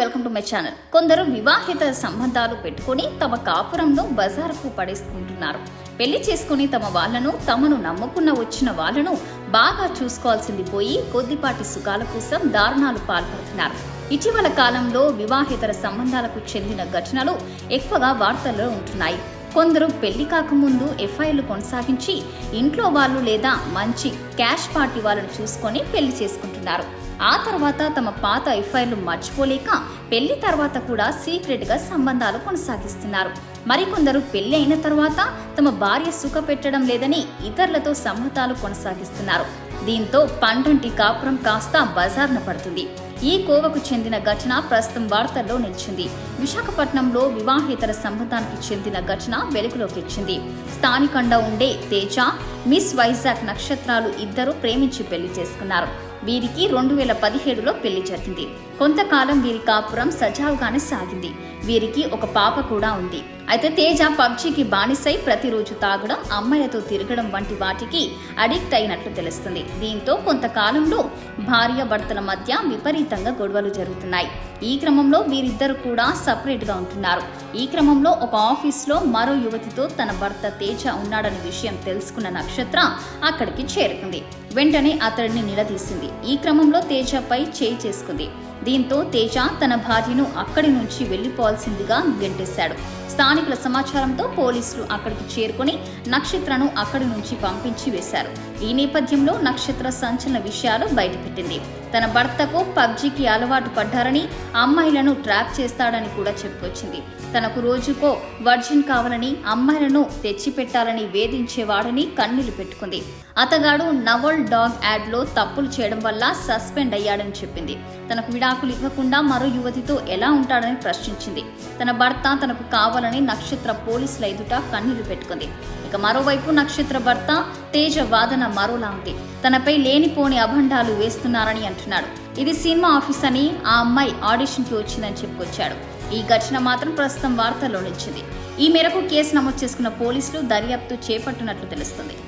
Welcome to my channel కొందరు వివాహిత సంబంధాలు పెట్టుకొని తమ కాపురంను బజారుకు పడేసుకుంటున్నారు. పెళ్ళి చేసుకుని తమ వాళ్ళను తమను నమ్ముకున్న వచ్చిన వాళ్ళను బాగా చూసుకోవాల్సింది పోయి కొద్దిపాటి సుఖాల కోసం దారుణాలు పాల్పడుతున్నారు. ఇటీవల కాలంలో వివాహేతర సంబంధాలకు చెందిన ఘటనలు ఎక్కువగా వార్తల్లో ఉంటున్నాయి. కొందరు పెళ్ళి కాకముందు ఎఫ్ఐలు కొనసాగించి ఇంట్లో వాళ్ళు లేదా మంచి క్యాష్ పార్టీ వాళ్ళను చూసుకొని పెళ్ళి చేసుకుంటున్నారు. ఆ తర్వాత తమ పాత ఎఫ్ఐలు మర్చిపోలేక పెళ్ళి తర్వాత కూడా సీక్రెట్గా సంబంధాలు కొనసాగిస్తున్నారు. మరికొందరు పెళ్ళి అయిన తర్వాత తమ భార్య సుఖ పెట్టడం లేదని ఇతరులతో సంబంధాలు కొనసాగిస్తున్నారు. దీంతో పండంటి కాపురం కాస్త బజార్న పడుతుంది. ఈ కోవకు చెందిన ఘటన ప్రస్తుతం వార్తల్లో నిలిచింది. విశాఖపట్నంలో వివాహేతర సంబంధానికి చెందిన ఘటన వెలుగులోకి వచ్చింది. స్థానికంగా ఉండే తేజ మిస్ వైజాగ్ నక్షత్రాలు ఇద్దరు ప్రేమించి పెళ్ళి చేసుకున్నారు. వీరికి రెండు వేల పదిహేడులో పెళ్ళి జరిగింది. కొంతకాలం వీరి కాపురం సజావుగానే సాగింది. వీరికి ఒక పాప కూడా ఉంది. అయితే తేజ పబ్జీకి బానిసై ప్రతిరోజు తాగడం అమ్మాయిలతో తిరగడం వంటి వాటికి అడిక్ట్ అయినట్లు తెలుస్తుంది. దీంతో కొంతకాలంలో భార్య భర్తల మధ్య విపరీతంగా గొడవలు జరుగుతున్నాయి. ఈ క్రమంలో వీరిద్దరు కూడా సపరేట్గా ఉంటున్నారు. ఈ క్రమంలో ఒక ఆఫీస్లో మరో యువతితో తన భర్త తేజ ఉన్నాడనే విషయం తెలుసుకున్న నక్షత్ర అక్కడికి చేరుకుంది. వెంటనే అతడిని నిలదీసింది. ఈ క్రమంలో తేజపై చేయి చేసుకుంది. దీంతో తేజ తన భార్యను అక్కడి నుంచి వెళ్ళిపోవాల్సిందిగా గెంటేశాడు స్థానికుల సమాచారంతో పోలీసులు అక్కడికి చేరుకొని నక్షత్రను అక్కడి నుంచి పంపించి వేశారు. ఈ నేపథ్యంలో నక్షత్ర సంచలన విషయాలు బయటపెట్టింది. తన భర్తకు పబ్జీకి అలవాటు పడ్డారని అమ్మాయిలను ట్రాప్ చేస్తాడని కూడా చెప్పుకొచ్చింది. తనకు రోజుకో వర్జిన్ కావాలని అమ్మాయిలను తెచ్చిపెట్టాలని వేధించేవాడని కన్నీళ్ళు పెట్టుకుంది. అతగాడు నవల్ డాగ్ యాడ్లో తప్పులు చేయడం వల్ల సస్పెండ్ అయ్యాడని చెప్పింది. తనకు విడాకులు ఇవ్వకుండా మరో యువతితో ఎలా ఉంటాడని ప్రశ్నించింది. తన భర్త తనకు కావాలని నక్షత్ర పోలీసుల ఎదుట కన్నీళ్ళు పెట్టుకుంది. ఇక మరోవైపు నక్షత్ర భర్త తేజ వాదన మరోలా ఉంది. తనపై లేనిపోని అభండాలు వేస్తున్నారని అంటున్నాడు. ఇది సినిమా ఆఫీస్ అని ఆ అమ్మాయి ఆడిషన్కి వచ్చిందని చెప్పుకొచ్చాడు. ఈ ఘటన మాత్రం ప్రస్తుతం వార్తల్లో నిలిచింది. ఈ మేరకు కేసు నమోదు చేసుకున్న పోలీసులు దర్యాప్తు చేపట్టినట్లు తెలుస్తుంది.